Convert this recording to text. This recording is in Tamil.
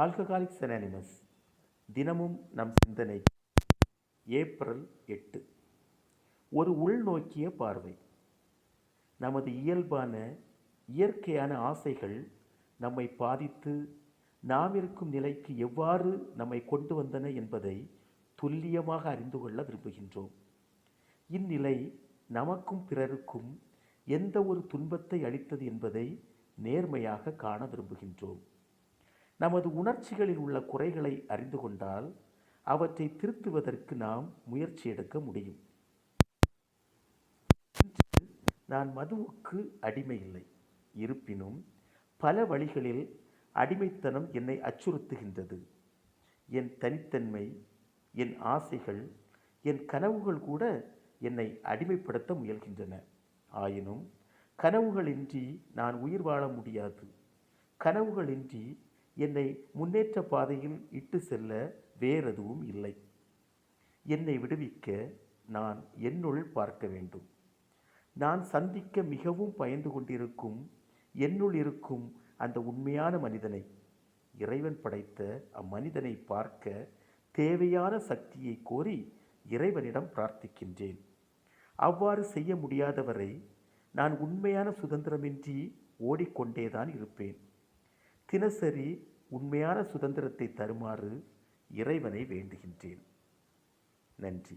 ஆல்கஹாலிக்ஸ் அனானிமஸ் தினமும் நம் சிந்தனை ஏப்ரல் எட்டு. ஒரு உள்நோக்கிய பார்வை. நமது இயல்பான இயற்கையான ஆசைகள் நம்மை பாதித்து நாம் இருக்கும் நிலைக்கு எவ்வாறு நம்மை கொண்டு வந்தன என்பதை துல்லியமாக அறிந்து கொள்ள விரும்புகின்றோம். இந்நிலை நமக்கும் பிறருக்கும் எந்த ஒரு துன்பத்தை அளித்தது என்பதை நேர்மையாக காண விரும்புகின்றோம். நமது உணர்ச்சிகளில் உள்ள குறைகளை அறிந்து கொண்டால் அவற்றை திருத்துவதற்கு நாம் முயற்சி எடுக்க முடியும். நான் மதுவுக்கு அடிமை இல்லை. இருப்பினும் பல வழிகளில் அடிமைத்தனம் என்னை அச்சுறுத்துகின்றது. என் தனித்தன்மை என் ஆசைகள் என் கனவுகள் கூட என்னை அடிமைப்படுத்த முயல்கின்றன. ஆயினும் கனவுகளின்றி நான் உயிர் வாழ முடியாது. கனவுகளின்றி என்னை முன்னேற்ற பாதையில் இட்டு செல்ல வேறெதுவும் இல்லை. என்னை விடுவிக்க நான் என்னுள் பார்க்க வேண்டும். நான் சந்திக்க மிகவும் பயந்து கொண்டிருக்கும் என்னுள் இருக்கும் அந்த உண்மையான மனிதனை இறைவன் படைத்த அம்மனிதனை பார்க்க தேவையான சக்தியை கோரி இறைவனிடம் பிரார்த்திக்கின்றேன். அவ்வாறு செய்ய முடியாதவரை நான் உண்மையான சுதந்திரமின்றி ஓடிக்கொண்டேதான் இருப்பேன். தினசரி உண்மையான சுதந்திரத்தை தருமாறு இறைவனை வேண்டுகின்றேன். நன்றி.